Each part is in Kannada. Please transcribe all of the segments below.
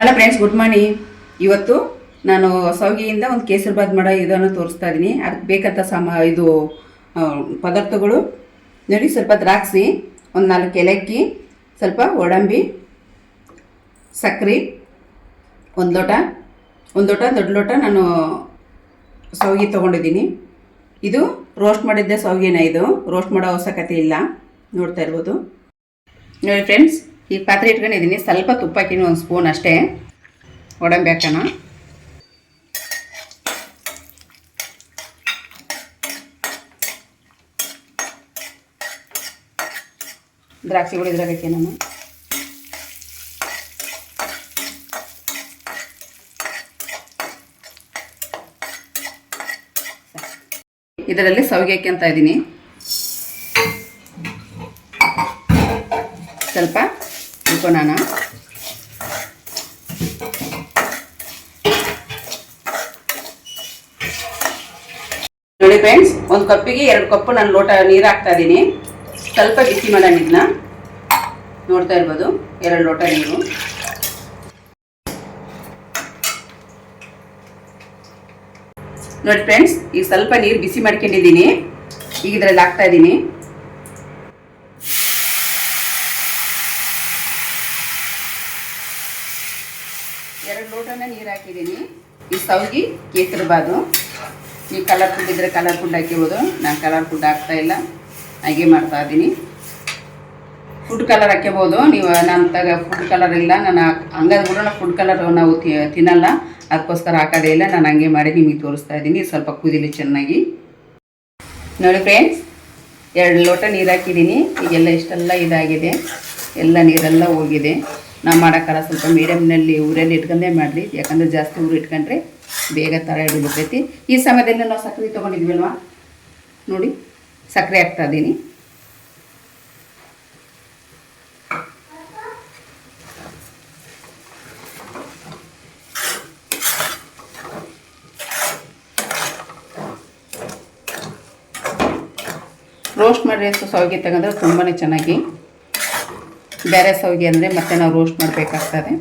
ಹಲೋ ಫ್ರೆಂಡ್ಸ್ ಗುಡ್ ಮಾರ್ನಿಂಗ್ ಇವತ್ತು ನಾನು ಸೌಗಿಯಿಂದ ಒಂದು ಕೇಸರಿಬಾದ್ ಮಾಡೋ ಇದನ್ನು ತೋರಿಸ್ತಾ ಇದ್ದೀನಿ ಅದಕ್ಕೆ ಬೇಕಂತ ಸಮ, ಇದು ಪದಾರ್ಥಗಳು. ನೋಡಿ, ಸ್ವಲ್ಪ ದ್ರಾಕ್ಷಿ, ಒಂದು ನಾಲ್ಕು ಏಲಕ್ಕಿ, ಸ್ವಲ್ಪ ಒಡಂಬಿ ಸಕ್ಕರೆ ಒಂದು ಲೋಟ. ಒಂದು ಲೋಟ, ದೊಡ್ಡ ಲೋಟ ನಾನು ಸೌಗಿ ತೊಗೊಂಡಿದ್ದೀನಿ. ಇದು ರೋಸ್ಟ್ ಮಾಡಿದ್ದೆ ಸೌಗಿನ ಇದು. ರೋಸ್ಟ್ ಮಾಡೋ ಅವಶ್ಯಕತೆ ಇಲ್ಲ. ನೋಡ್ತಾ ಇರ್ಬೋದು. ನೋಡಿ ಫ್ರೆಂಡ್ಸ್ ಈ ಪಾತ್ರೆ ಇಟ್ಕೊಂಡಿದ್ದೀನಿ. ಸ್ವಲ್ಪ ತುಪ್ಪ ಹಾಕಿನಿ ಒಂದು ಸ್ಪೂನ್ ಅಷ್ಟೇ. ಒಡಂಬೆ ಹಾಕೋಣ. ದ್ರಾಕ್ಷಿಗಳು ಇದ್ರಾಗ ಹಾಕಿ ನಾನು. ಇದರಲ್ಲಿ ಸೌಗೆ ಹಾಕ್ಯಂತ ಇದ್ದೀನಿ. ಸ್ವಲ್ಪ ಇಟ್ಕೊಳ್ಳೋಣ ನೋಡಿ ಫ್ರೆಂಡ್ಸ್ ಒಂದು ಕಪ್ಪಿಗೆ ಎರಡು ಕಪ್ಪು ನಾನು ಲೋಟ ನೀರು ಹಾಕ್ತಾ ಇದ್ದೀನಿ ಸ್ವಲ್ಪ ಬಿಸಿ ಮಾಡೋಣ ಇದನ್ನ ನೋಡ್ತಾ ಇರ್ಬೋದು, ಎರಡು ಲೋಟ ನೀರು. ನೋಡಿ ಫ್ರೆಂಡ್ಸ್ ಈಗ ಸ್ವಲ್ಪ ನೀರು ಬಿಸಿ ಮಾಡ್ಕೊಂಡಿದ್ದೀನಿ. ಈಗ ಇದರಲ್ಲಿ ಹಾಕ್ತಾ ಇದ್ದೀನಿ ಎರಡು ಲೋಟನ ನೀರು ಹಾಕಿದ್ದೀನಿ. ಈ ಸೌಗಿ ಕೇಸರಿಬಾದು ಈ ಕಲರ್ ಫುಡ್ ಇದ್ದರೆ ಕಲರ್ ಫುಡ್ ಹಾಕಿಬೋದು. ನಾನು ಕಲರ್ ಫುಡ್ ಹಾಕ್ತಾ ಇಲ್ಲ. ಹಾಗೆ ಮಾಡ್ತಾ ಇದ್ದೀನಿ. ಫುಡ್ ಕಲರ್ ಹಾಕ್ಕೋಬೋದು ನೀವು ನಾನು ತಗ ಫುಡ್ ಕಲರ್ ಇಲ್ಲ. ನಾನು ಹಂಗಾದ್ರೆ ಕೂಡ ಫುಡ್ ಕಲರ್ ನಾವು ತಿನ್ನಲ್ಲ. ಅದಕ್ಕೋಸ್ಕರ ಹಾಕೋದೇ ಇಲ್ಲ. ನಾನು ಹಂಗೆ ಮಾಡಿ ನಿಮಗೆ ತೋರಿಸ್ತಾ ಇದ್ದೀನಿ. ಸ್ವಲ್ಪ ಕುದಿಲಿ ಚೆನ್ನಾಗಿ. ನೋಡಿ ಫ್ರೆಂಡ್ಸ್ ಎರಡು ಲೋಟ ನೀರು ಹಾಕಿದ್ದೀನಿ. ಈಗೆಲ್ಲ ಇಷ್ಟೆಲ್ಲ ಇದಾಗಿದೆ. ಎಲ್ಲ ನೀರೆಲ್ಲ ಹೋಗಿದೆ. ನಾವು ಮಾಡೋಕ್ಕಲ್ಲ ಸ್ವಲ್ಪ ಮೀಡಿಯಮ್ನಲ್ಲಿ ಊರಲ್ಲಿ ಇಟ್ಕೊಂಡೇ ಮಾಡಲಿ. ಯಾಕಂದರೆ ಜಾಸ್ತಿ ಊರು ಇಟ್ಕೊಂಡ್ರೆ ಬೇಗ ಥರ ಹಿಡಿಬಿಡ್ತೈತಿ ಈ ಸಮಯದಲ್ಲಿ ನಾವು ಸಕ್ಕರೆ ತೊಗೊಂಡಿದ್ವಿಲ್ವ? ನೋಡಿ ಸಕ್ಕರೆ ಹಾಕ್ತಾ ಇದ್ದೀನಿ. ರೋಸ್ಟ್ ಮಾಡಿರೋ ಸೌಗೆ ತಗೊಂಡ್ರೆ ತುಂಬಾ ಚೆನ್ನಾಗಿ ಬೇರೆ ಸೌಗೆ ಅಂದರೆ ಮತ್ತೆ ನಾವು ರೋಸ್ಟ್ ಮಾಡಬೇಕಾಗ್ತದೆ.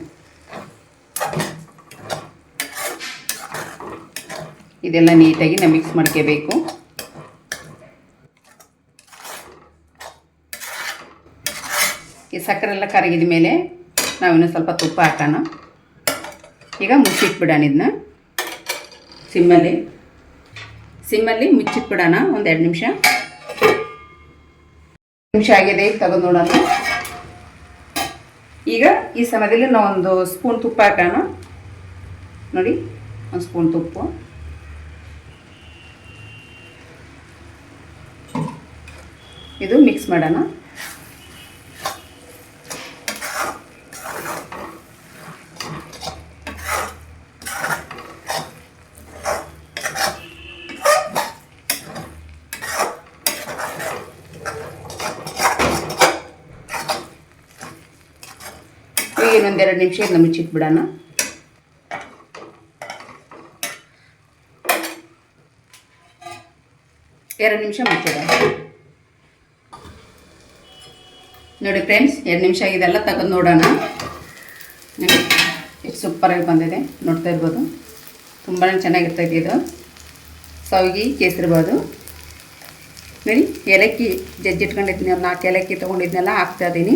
ಇದೆಲ್ಲ ನೀಟಾಗಿ ನಾವು ಮಿಕ್ಸ್ ಮಾಡ್ಕೋಬೇಕು. ಈ ಸಕ್ಕರೆ ಎಲ್ಲ ಕರಗಿದ ಮೇಲೆ ನಾವಿನ್ನೂ ಸ್ವಲ್ಪ ತುಪ್ಪ ಹಾಕೋಣ. ಈಗ ಮುಚ್ಚಿಟ್ಬಿಡೋಣ ಇದನ್ನ. ಸಿಮ್ಮಲ್ಲಿ. ಸಿಮ್ಮಲ್ಲಿ ಮುಚ್ಚಿಟ್ಬಿಡೋಣ ಒಂದು ಎರಡು ನಿಮಿಷ. ನಿಮಿಷ ಆಗಿದೆ, ಈಗ ನೋಡೋಣ. ಈಗ ಈ ಸಮಯದಲ್ಲಿ ಒಂದು ಸ್ಪೂನ್ ತುಪ್ಪ ಹಾಕೋಣ. ನೋಡಿ ಒಂದು ಸ್ಪೂನ್ ತುಪ್ಪ. ಇದು ಮಿಕ್ಸ್ ಮಾಡೋಣ. ಈಗ ಇನ್ನೊಂದೆರಡು ನಿಮಿಷ ಇದನ್ನ ಮುಚ್ಚಿಟ್ಬಿಡೋಣ ಎರಡು ನಿಮಿಷ ಮುಚ್ಚಿಡೋಣ ನೋಡಿ ಫ್ರೆಂಡ್ಸ್, ಎರಡು ನಿಮಿಷ ಇದೆಲ್ಲ ತಗೊಂಡು ನೋಡೋಣ. ನೋಡಿ, ಎಷ್ಟು ಸೂಪರಾಗಿ ಬಂದಿದೆ, ನೋಡ್ತಾ ಇರ್ಬೋದು. ತುಂಬಾ ಚೆನ್ನಾಗಿರ್ತೈತೆ ಇದು ಸೌಗಿ ಕೇಸಿರ್ಬೋದು ನೋಡಿ, ಏಲಕ್ಕಿ ಜಜ್ಜಿಟ್ಕೊಂಡಿದ್ದೀನಿ ಒಂದು ನಾಲ್ಕು ಏಲಕ್ಕಿ ತೊಗೊಂಡಿದ್ನೆಲ್ಲ ಹಾಕ್ತಾ ಇದ್ದೀನಿ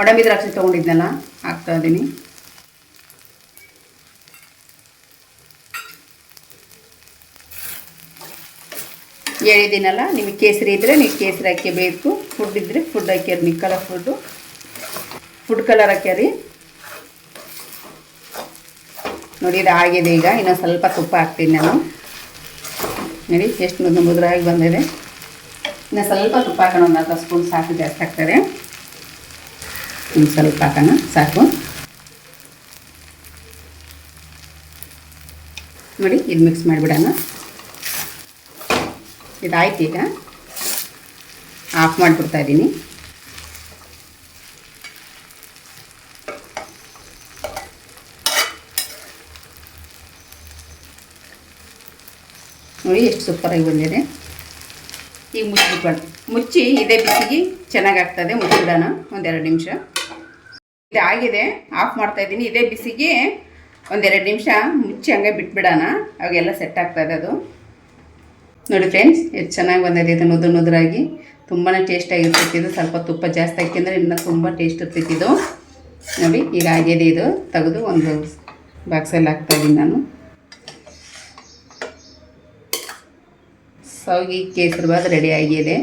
ಒಡಂಬಿ ದ್ರಾಕ್ಷಿ ತೊಗೊಂಡಿದ್ನಲ್ಲ, ಹಾಕ್ತಾ ಇದ್ದೀನಿ. ಹೇಳಿದ್ದೀನಲ್ಲ, ನಿಮಗೆ ಕೇಸರಿ ಇದ್ದರೆ ನೀವು ಕೇಸರಿ ಹಾಕ್ಯಬೇಕು ಫುಡ್ ಇದ್ದರೆ ಫುಡ್ ಹಾಕ್ಯಾರಿ ನೀವು ಕಲರ್ ಫುಡ್ಡು ಫುಡ್ ಕಲರ್ ಹಾಕ್ಯಾರಿ ನೋಡಿ, ಇದು ಆಗಿದೆ ಈಗ, ಇನ್ನೊಂದು ಸ್ವಲ್ಪ ತುಪ್ಪ ಹಾಕ್ತೀನಿ ನಾನು. ನೋಡಿ, ಎಷ್ಟು ಮುದ್ರಾಗಿ ಬಂದಿದೆ. ಇನ್ನು ಸ್ವಲ್ಪ ತುಪ್ಪ ಹಾಕೋಣ, ಒಂದು ಸ್ಪೂನ್ ಸಾಕು ಜಾಸ್ತಿ ಆಗ್ತದೆ ಇನ್ನು ಸ್ವಲ್ಪ ಹಾಕೋಣ, ಸಾಕು. ನೋಡಿ, ಇದು ಮಿಕ್ಸ್ ಮಾಡಿಬಿಡೋಣ. ಇದಾಯ್ತು ಈಗ. ಆಫ್ ಮಾಡಿಬಿಡ್ತಾ ಇದ್ದೀನಿ. ನೋಡಿ, ಎಷ್ಟು ಸೂಪರಾಗಿ ಬಂದಿದೆ. ಈಗ ಮುಚ್ಚಿಬಿಟ್ಟು ಮುಚ್ಚಿ ಇದೇ ಬಿಸಿಗೆ ಚೆನ್ನಾಗಿ ಆಗ್ತದೆ, ಮುಚ್ಚಿಡೋಣ. ಒಂದೆರಡು ನಿಮಿಷ. ಆಗಿದೆ. ಆಫ್ ಮಾಡ್ತಾ ಇದ್ದೀನಿ. ಇದೇ ಬಿಸಿಗೆ ಒಂದೆರಡು ನಿಮಿಷ ಮುಚ್ಚಿ ಹಂಗೆ ಬಿಟ್ಬಿಡೋಣ. ಅವಾಗೆಲ್ಲ ಸೆಟ್ ಆಗ್ತದೆ ಅದು ನೋಡಿ ಫ್ರೆಂಡ್ಸ್ ಎಷ್ಟು ಚೆನ್ನಾಗಿ ಬಂದಿದೆ ಇದು ನುದು ನುದ್ರಾಗಿ. ತುಂಬಾ ಟೇಸ್ಟಾಗಿರ್ತೈತಿ ಇದು. ಸ್ವಲ್ಪ ತುಪ್ಪ ಜಾಸ್ತಿ ಹಾಕಿದ್ರೆ ಇನ್ನೂ ತುಂಬ ಟೇಸ್ಟ್ ಇರ್ತೈತಿ ಇದು. ನೋಡಿ, ಈಗ ಆಗಿದೆ ಇದು. ತೆಗೆದು ಒಂದು ಬಾಕ್ಸಲ್ಲಿ ಹಾಕ್ತಾಯಿದ್ದೀನಿ ನಾನು. ಸೌಗಿ ಕೇಸರಿಬಾದ್ ರೆಡಿ ಆಗಿದೆ.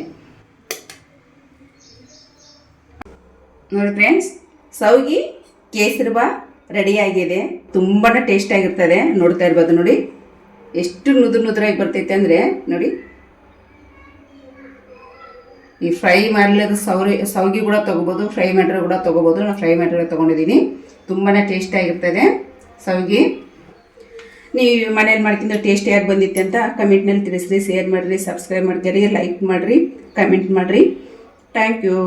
ನೋಡಿ ಫ್ರೆಂಡ್ಸ್ ಸೌಗಿ ಕೇಸರಿಬಾ ರೆಡಿ ಆಗಿದೆ. ತುಂಬಾ ಟೇಸ್ಟ್ ಆಗಿರ್ತದೆ. ನೋಡ್ತಾ ಇರ್ಬೋದು ನೋಡಿ. ಎಷ್ಟು ನುದು ನುದುರಾಗಿ ಬರ್ತೈತೆ ಅಂದರೆ ನೋಡಿ. ಈ ಫ್ರೈ ಮಾಡಲಿದ್ದು ಸೌರಿ, ಸೌಗಿ ಕೂಡ ತೊಗೋಬೋದು ಫ್ರೈ ಮಾಡಿರೋ ಕೂಡ ತೊಗೋಬೋದು. ನಾನು ಫ್ರೈ ಮಾಡಿರೋ ತೊಗೊಂಡಿದ್ದೀನಿ. ತುಂಬಾ ಟೇಸ್ಟಾಗಿರ್ತದೆ ಸೌಗಿ. ನೀವು ಮನೇಲಿ ಮಾಡ್ಕೊಂಡು ಟೇಸ್ಟಿಯಾಗಿ ಬಂದಿತ್ತೆ ಅಂತ ಕಮೆಂಟ್ನಲ್ಲಿ ತಿಳಿಸ್ರಿ ಶೇರ್ ಮಾಡಿರಿ ಸಬ್ಸ್ಕ್ರೈಬ್ ಮಾಡ್ತೀರಿ ಲೈಕ್ ಮಾಡಿರಿ ಕಮೆಂಟ್ ಮಾಡಿರಿ. Thank you